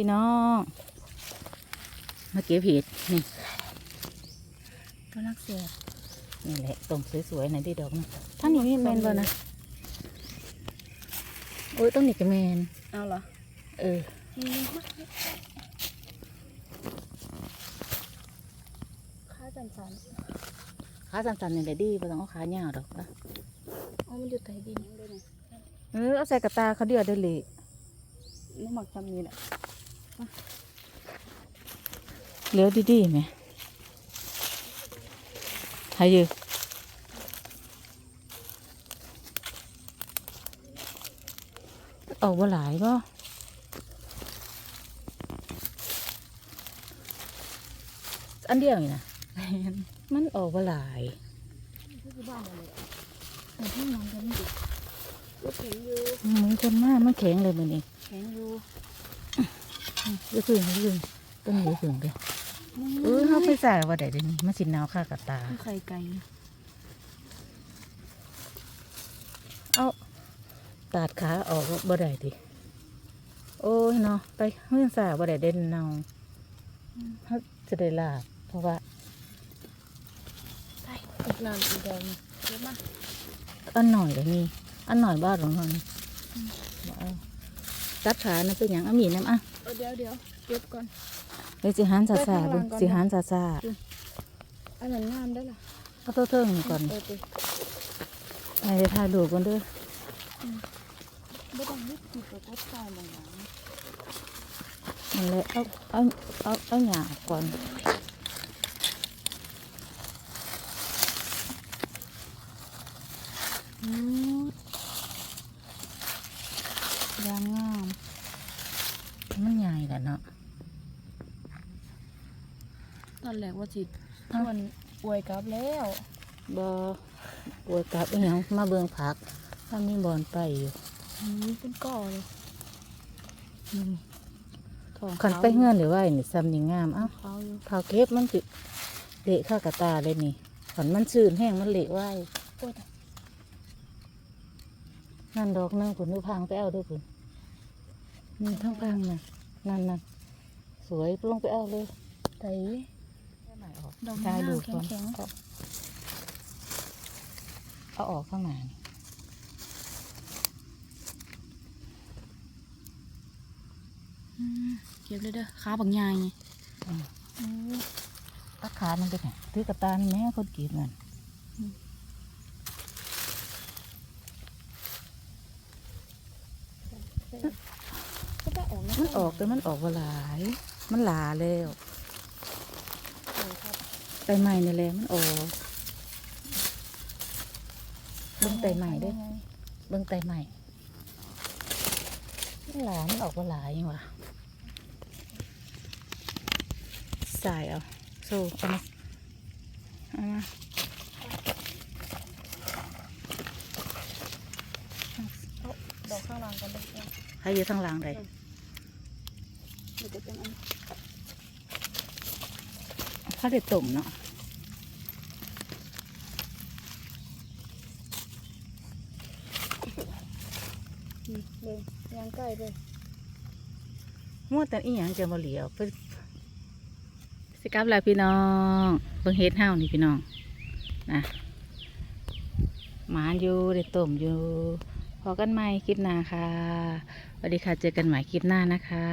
พี่น้องมาเก็บเห็ดนี่กำลังเสียบนี่แหละตรงสวยๆหน่อยดิดอกนะท่านนี้แมนบ่นะโอ้ยต้องนี่ก็แมนเอาเหรอเออข้าจันสันขาสั้นๆนี่แหละดีบ่ต้องเอาขายาวดอกนะอ๋อมันอยู่ใต้ดินด้วยนะเออเอาใส่กระตาเขาเดียวได้เลยนี่หมักทำนี่แหละ เหลี้ยวดีๆไหมให้อยืออกบ่หลายบ่อันเดียวนี่นะมันออกบ่หลายที่บ้านอะไรแต่ที่นอนกันไม่ดีลูกแข็งอยู่มือคนมากมันแข็งเลยมือนี้แข็งอยู่ เดี๋ยวพึ่งเดี๋ยวพึ่งต้นเดี๋ยวพึ่งเด้อเออเขาไปใส่ว่าได้เดี๋ยวนี้มันสิหนาวค่ากระตา ไข่ไก่เอาตัดขาออกบ่ได้ดิโอ้ยเนาะไปเฮือสาบ่ได้เด่นเนาเขาจะได้ลาบเพราะว่าไปอีกนานอีกเดิมเยอะมากอันหน่อยเลยนี่อันหน่อยบ้านของเรานี่าตัดขานะเป็นอย่างเอามีน้ำอะ เออเดี๋ยวเดี๋ยวเก็บก่อนไปสิหันซาซาไปเบิ่ข้างงล่างก่อนสิหันซาซาอันนั้นงามได้ล่ะเอาตัวเทิงนี่ก่อนเออไปให้ได้ถ่ายรูปก่อนเด้อไม่ต้องรีบติดกับกดตายบางอย่างนั่นแหละเอาเอาเอาเอาหยาก่อนอืมยามงามมันใหญ่แหละเนาะ ตอนแรกว่าจิตมันอวยกลับแล้วบอปวดกลับอีหยังมาเบิ่งผักถ้ามีบอนไปอยู่อันนี้เป็นก่อเลยทองขันไปเงื่อนหรือว่านี่ซ้ำนี่งามเอ้าเขาอยู่เผาเก็บมันสิเละข้ากระตาเลยนี่ขันมันชื้นแห้งมันเละไว้โอ้ยนั่นดอกนึงผุนดูพังไปเอาด้วยผุนนี่ทั้งพังน่ะนั่นนั่นสวยลงไปเอาเลยไต่ ดอกถ่ายรูปแข็ก่อนงแข็งเอาเอาออกข้างหน้านี่อืมเก็บเลยเด้อขาบางใหญ่อืมตัดขามันไปไหนถือกระตานี่แม่คนกรีดเงินก็จะออกมันออกแต่มันออกว่าหลาย มันหลาแล้วครับ ไตใหม่นี่แหละมันออกเบิ่งไตใหม่เด้วยเบิ่งไตใหม่มันหลามันออกว่าหลายยังวะใส่เอาโซ่เอามาเอามาดอกข้างหลังกันเลยให้อยู่ทางหลังเลยเดี๋ยวจะเป็นอัน เขาได้ต้มเนาะนี้เลยยางใกล้เลยมั่วแต่อีหยังจะมาเหลียวเพิ่นสิกลับแล้วพี่น้องเบิ่งเฮ็ดเฮานี่พี่น้องนะหมาอยู่ได้ต้มอยู่พอกันใหม่คลิปหน้าค่ะสวัสดีค่ะเจอกันใหม่คลิปหน้านะคะ